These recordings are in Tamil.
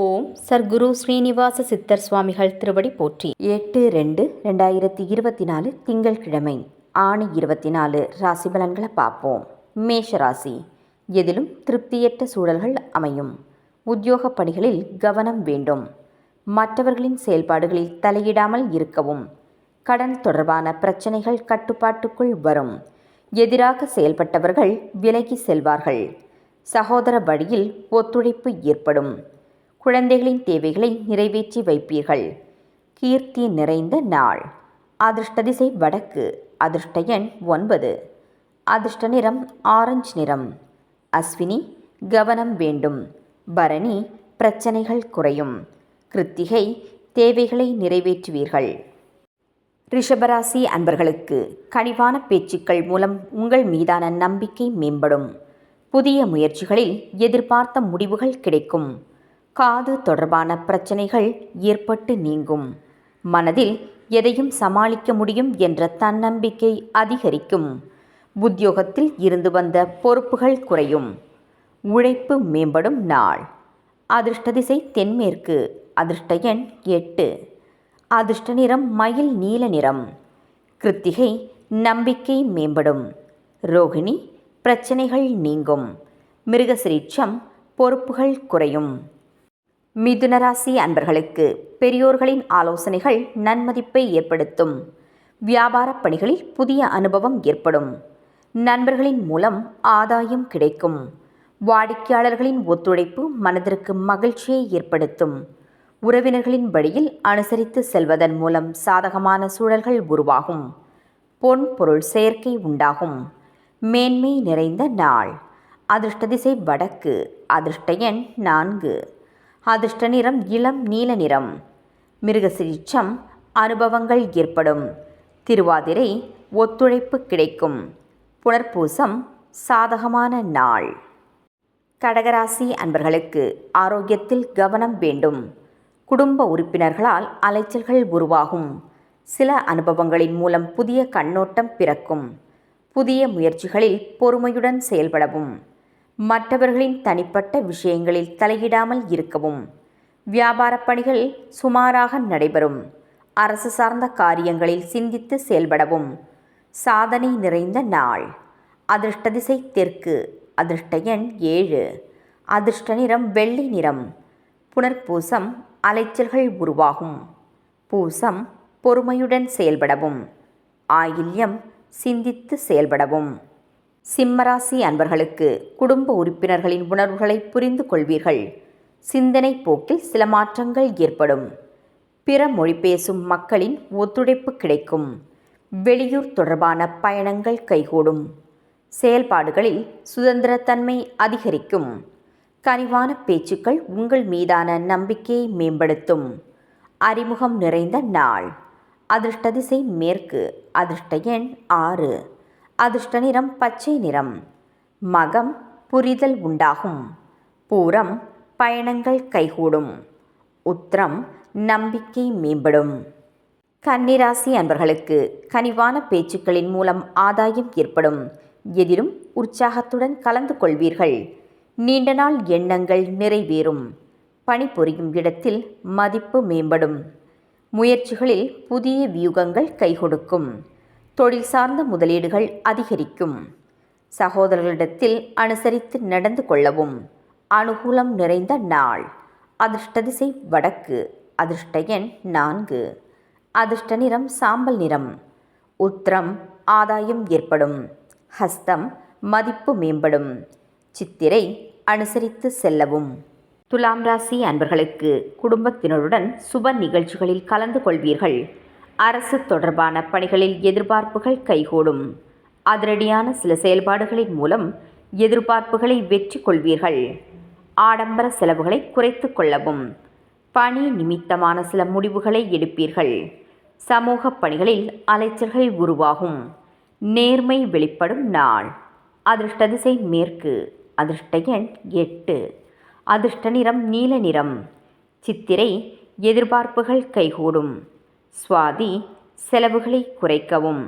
ஓம் சர்க்குரு ஸ்ரீனிவாச சித்தர் சுவாமிகள் திருவடி போற்றி. எட்டு ரெண்டு ரெண்டாயிரத்தி இருபத்தி நாலு திங்கட்கிழமை ஆணி இருபத்தி நாலு ராசி பலன்களை பார்ப்போம். மேஷ ராசி எதிலும் திருப்தியற்ற சூழல்கள் அமையும். உத்தியோக பணிகளில் கவனம் வேண்டும். மற்றவர்களின் செயல்பாடுகளில் தலையிடாமல் இருக்கவும். கடன் தொடர்பான பிரச்சனைகள் கட்டுப்பாட்டுக்குள் வரும். எதிராக செயல்பட்டவர்கள் விலகி செல்வார்கள். சகோதர வழியில் ஒத்துழைப்பு ஏற்படும். குழந்தைகளின் தேவைகளை நிறைவேற்றி வைப்பீர்கள். கீர்த்தி நிறைந்த நாள். அதிர்ஷ்ட திசை வடக்கு. அதிர்ஷ்ட எண் ஒன்பது. அதிர்ஷ்ட நிறம் ஆரஞ்சு நிறம். அஸ்வினி கவனம் வேண்டும். பரணி பிரச்சனைகள் குறையும். கிருத்திகை தேவைகளை நிறைவேற்றுவீர்கள். ரிஷபராசி அன்பர்களுக்கு கனிவான பேச்சுக்கள் மூலம் உங்கள் மீதான நம்பிக்கை மேம்படும். புதிய முயற்சிகளில் எதிர்பார்த்த முடிவுகள் கிடைக்கும். காது தொடர்பான பிரச்சனைகள் ஏற்பட்டு நீங்கும். மனதில் எதையும் சமாளிக்க முடியும் என்ற தன்னம்பிக்கை அதிகரிக்கும். உத்தியோகத்தில் இருந்து வந்த பொறுப்புகள் குறையும். உழைப்பு மேம்படும் நாள். அதிர்ஷ்ட திசை தென்மேற்கு. அதிர்ஷ்ட எண் எட்டு. அதிர்ஷ்ட நிறம் மயில் நீல நிறம். கிருத்திகை நம்பிக்கை மேம்படும். ரோகிணி பிரச்சனைகள் நீங்கும். மிருகசிரீட்சம் பொறுப்புகள் குறையும். மிதுனராசி அன்பர்களுக்கு பெரியோர்களின் ஆலோசனைகள் நன்மதிப்பை ஏற்படுத்தும். வியாபார பணிகளில் புதிய அனுபவம் ஏற்படும். நண்பர்களின் மூலம் ஆதாயம் கிடைக்கும். வாடிக்கையாளர்களின் ஒத்துழைப்பு மனதிற்கு மகிழ்ச்சியை ஏற்படுத்தும். உறவினர்களின் வழியில் அனுசரித்து செல்வதன் மூலம் சாதகமான சூழல்கள் உருவாகும். பொன் பொருள் சேர்க்கை உண்டாகும். மேன்மை நிறைந்த நாள். அதிர்ஷ்ட திசை வடக்கு. அதிர்ஷ்ட எண் நான்கு. அதிர்ஷ்ட நிறம் இளம் நீல நிறம். மிருகசிரிச்சம் அனுபவங்கள் ஏற்படும். திருவாதிரை ஒத்துழைப்பு கிடைக்கும். புனர்பூசம் சாதகமான நாள். கடகராசி அன்பர்களுக்கு ஆரோக்கியத்தில் கவனம் வேண்டும். குடும்ப உறுப்பினர்களால் அலைச்சல்கள் உருவாகும். சில அனுபவங்களின் மூலம் புதிய கண்ணோட்டம் பிறக்கும். புதிய முயற்சிகளில் பொறுமையுடன் செயல்படவும். மற்றவர்களின் தனிப்பட்ட விஷயங்களில் தலையிடாமல் இருக்கவும். வியாபார பணிகள் சுமாராக நடைபெறும். அரசு சார்ந்த காரியங்களில் சிந்தித்து செயல்படவும். சாதனை நிறைந்த நாள். அதிர்ஷ்ட திசை தெற்கு. அதிர்ஷ்ட எண் ஏழு. அதிர்ஷ்ட நிறம் வெள்ளி நிறம். புனர்பூசம் அலைச்சல்கள் உருவாகும். பூசம் பொறுமையுடன் செயல்படவும். ஆயில்யம் சிந்தித்து செயல்படவும். சிம்மராசி அன்பர்களுக்கு குடும்ப உறுப்பினர்களின் உணர்வுகளை புரிந்து கொள்வீர்கள். சிந்தனை போக்கில் சில மாற்றங்கள் ஏற்படும். பிற மொழி பேசும் மக்களின் ஒத்துழைப்பு கிடைக்கும். வெளியூர் தொடர்பான பயணங்கள் கைகூடும். செயல்பாடுகளில் சுதந்திரத்தன்மை அதிகரிக்கும். கனிவான பேச்சுக்கள் உங்கள் மீதான நம்பிக்கையை மேம்படுத்தும். அறிமுகம் நிறைந்த நாள். அதிர்ஷ்ட திசை மேற்கு. அதிர்ஷ்ட எண் ஆறு. அதிர்ஷ்ட நிறம் பச்சை நிறம். மகம் புரிதல் உண்டாகும். பூரம் பயணங்கள் கைகூடும். உத்திரம் நம்பிக்கை மேம்படும். கன்னிராசி அன்பர்களுக்கு கனிவான பேச்சுக்களின் மூலம் ஆதாயம் ஏற்படும். எதிலும் உற்சாகத்துடன் கலந்து கொள்வீர்கள். நீண்ட நாள் எண்ணங்கள் நிறைவேறும். பணிபுரியும் இடத்தில் மதிப்பு மேம்படும். முயற்சிகளில் புதிய வியூகங்கள் கைகொடுக்கும். தொழில் சார்ந்த முதலீடுகள் அதிகரிக்கும். சகோதரர்களிடத்தில் அனுசரித்து நடந்து கொள்ளவும் அனுகூலம் நிறைந்த நாள். அதிர்ஷ்ட திசை வடக்கு அதிர்ஷ்ட எண் நான்கு. அதிர்ஷ்ட நிறம் சாம்பல் நிறம். உத்திரம் ஆதாயம் ஏற்படும். ஹஸ்தம் மதிப்பு மேம்படும். சித்திரை அனுசரித்து செல்லவும். துலாம் ராசி அன்பர்களுக்கு குடும்பத்தினருடன் சுப நிகழ்ச்சிகளில் கலந்து கொள்வீர்கள். அரசு தொடர்பான பணிகளில் எதிர்பார்ப்புகள் கைகூடும். அதிரடியான சில செயல்பாடுகளின் மூலம் எதிர்பார்ப்புகளை வெற்றி கொள்வீர்கள். ஆடம்பர செலவுகளை குறைத்து கொள்ளவும். பணி நிமித்தமான சில முடிவுகளை எடுப்பீர்கள். சமூக பணிகளில் அலைச்சல்கள் உருவாகும். நேர்மை வெளிப்படும் நாள். அதிர்ஷ்ட திசை மேற்கு. அதிர்ஷ்ட எண் எட்டு. அதிர்ஷ்ட நிறம் நீல நிறம். சித்திரை எதிர்பார்ப்புகள் கைகூடும். சுவாதி செலவுகளை குறைக்கவும்.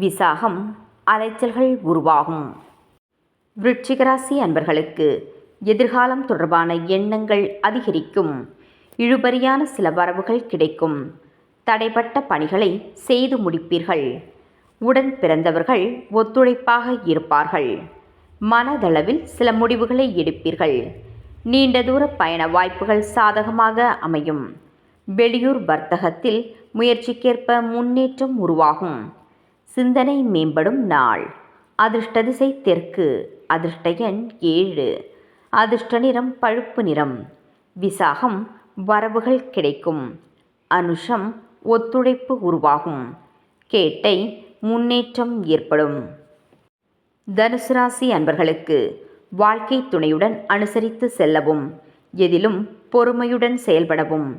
விசாகம் அலைச்சல்கள் உருவாகும். விருட்சிகராசி அன்பர்களுக்கு எதிர்காலம் தொடர்பான எண்ணங்கள் அதிகரிக்கும். இழுபறியான சில வரவுகள் கிடைக்கும். தடைப்பட்ட பணிகளை செய்து முடிப்பீர்கள். உடன் பிறந்தவர்கள் ஒத்துழைப்பாக இருப்பார்கள். மனதளவில் சில முடிவுகளை எடுப்பீர்கள். நீண்ட தூர பயண வாய்ப்புகள் சாதகமாக அமையும். வெளியூர் வர்த்தகத்தில் முயற்சிக்கேற்ப முன்னேற்றம் உருவாகும். சிந்தனை மேம்படும் நாள். அதிர்ஷ்ட திசை தெற்கு அதிர்ஷ்ட எண் ஏழு. அதிர்ஷ்ட நிறம் பழுப்பு நிறம். விசாகம் வரவுகள் கிடைக்கும். அனுஷம் ஒத்துழைப்பு உருவாகும். கேட்டை முன்னேற்றம் ஏற்படும். தனுசு ராசி அன்பர்களுக்கு வாழ்க்கை துணையுடன் அனுசரித்து செல்லவும் எதிலும் பொறுமையுடன் செயல்படவும்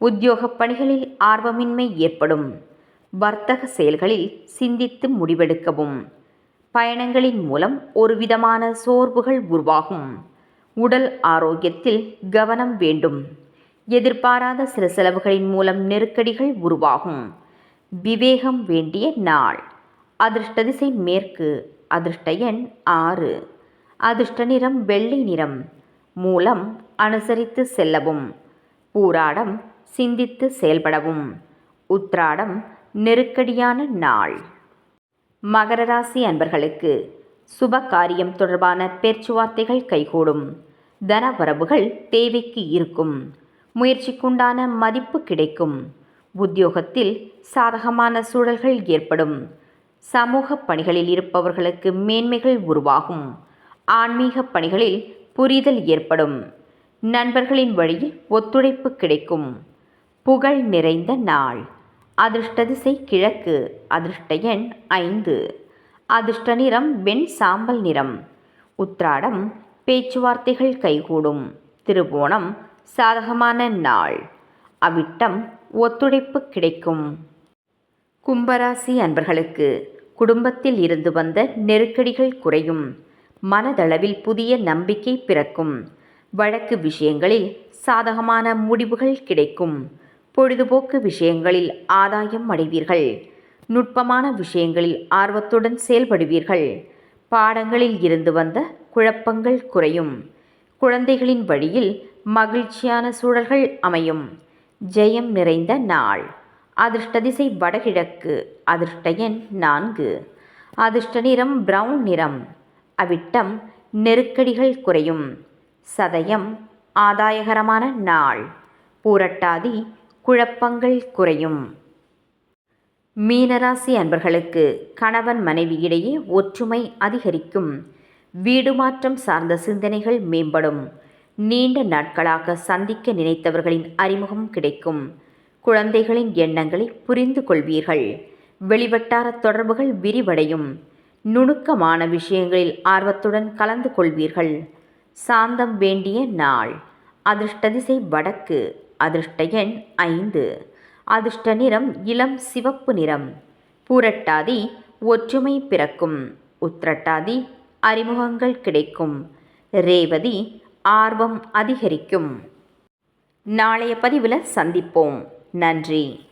உத்தியோகப் பணிகளில் ஆர்வமின்மை ஏற்படும். வர்த்தக செயல்களில் சிந்தித்து முடிவெடுக்கவும். பயணங்களின் மூலம் ஒரு விதமான சோர்வுகள் உருவாகும். உடல் ஆரோக்கியத்தில் கவனம் வேண்டும். எதிர்பாராத சில செலவுகளின் மூலம் நெருக்கடிகள் உருவாகும். விவேகம் வேண்டிய நாள். அதிர்ஷ்ட திசை மேற்கு அதிர்ஷ்ட எண் ஆறு. அதிர்ஷ்ட நிறம் வெள்ளை நிறம். மூலம் அனுசரித்து செல்லவும். பூராடம் சிந்தித்து செயல்படவும். உத்ராடம் நெருக்கடியான நாள். மகர ராசி அன்பர்களுக்கு சுப காரியம் தொடர்பான பேச்சுவார்த்தைகள் கைகூடும். தனவரவுகள் தேவைக்கு இருக்கும். முயற்சிக்குண்டான மதிப்பு கிடைக்கும். உத்தியோகத்தில் சாதகமான சூழல்கள் ஏற்படும். சமூக பணிகளில் இருப்பவர்களுக்கு மேன்மைகள் உருவாகும். ஆன்மீக பணிகளில் புரிதல் ஏற்படும். நண்பர்களின் வழியில் ஒத்துழைப்பு கிடைக்கும். புகழ் நிறைந்த நாள். அதிர்ஷ்ட திசை கிழக்கு அதிர்ஷ்ட எண் ஐந்து. அதிர்ஷ்ட நிறம் வெண் சாம்பல் நிறம். உத்ராடம் பேச்சுவார்த்தைகள் கைகூடும். திருவோணம் சாதகமான நாள். அவிட்டம் ஒத்துழைப்பு கிடைக்கும். கும்பராசி அன்பர்களுக்கு குடும்பத்தில் இருந்து வந்த நெருக்கடிகள் குறையும். மனதளவில் புதிய நம்பிக்கை பிறக்கும். வழக்கு விஷயங்களில் சாதகமான முடிவுகள் கிடைக்கும். பொழுதுபோக்கு விஷயங்களில் ஆதாயம் அடைவீர்கள். நுட்பமான விஷயங்களில் ஆர்வத்துடன் செயல்படுவீர்கள். பாடங்களில் இருந்து வந்த குழப்பங்கள் குறையும். குழந்தைகளின் வழியில் மகிழ்ச்சியான சூழல்கள் அமையும். ஜெயம் நிறைந்த நாள். அதிர்ஷ்ட திசை வடகிழக்கு. அதிர்ஷ்ட எண் நான்கு. அதிர்ஷ்ட நிறம் பிரவுன் நிறம். அவிட்டம் நெருக்கடிகள் குறையும். சதயம் ஆதாயகரமான நாள். பூரட்டாதி குழப்பங்கள் குறையும். மீனராசி அன்பர்களுக்கு கணவன் மனைவி இடையே ஒற்றுமை அதிகரிக்கும். வீடு மாற்றம் சார்ந்த சிந்தனைகள் மேம்படும். நீண்ட நாட்களாக சந்திக்க நினைத்தவர்களின் அறிமுகம் கிடைக்கும். குழந்தைகளின் எண்ணங்களை புரிந்து கொள்வீர்கள். வெளிவட்டார தொடர்புகள் விரிவடையும். நுணுக்கமான விஷயங்களில் ஆர்வத்துடன் கலந்து கொள்வீர்கள். சாந்தம் வேண்டிய நாள். அதிர்ஷ்ட திசை வடக்கு. அதிர்ஷ்ட எண் ஐந்து. அதிர்ஷ்ட நிறம் இளம் சிவப்பு நிறம். பூரட்டாதி ஒற்றுமை பிறக்கும். உத்திரட்டாதி அறிமுகங்கள் கிடைக்கும். ரேவதி ஆர்வம் அதிகரிக்கும். நாளைய பதிவில் சந்திப்போம். நன்றி.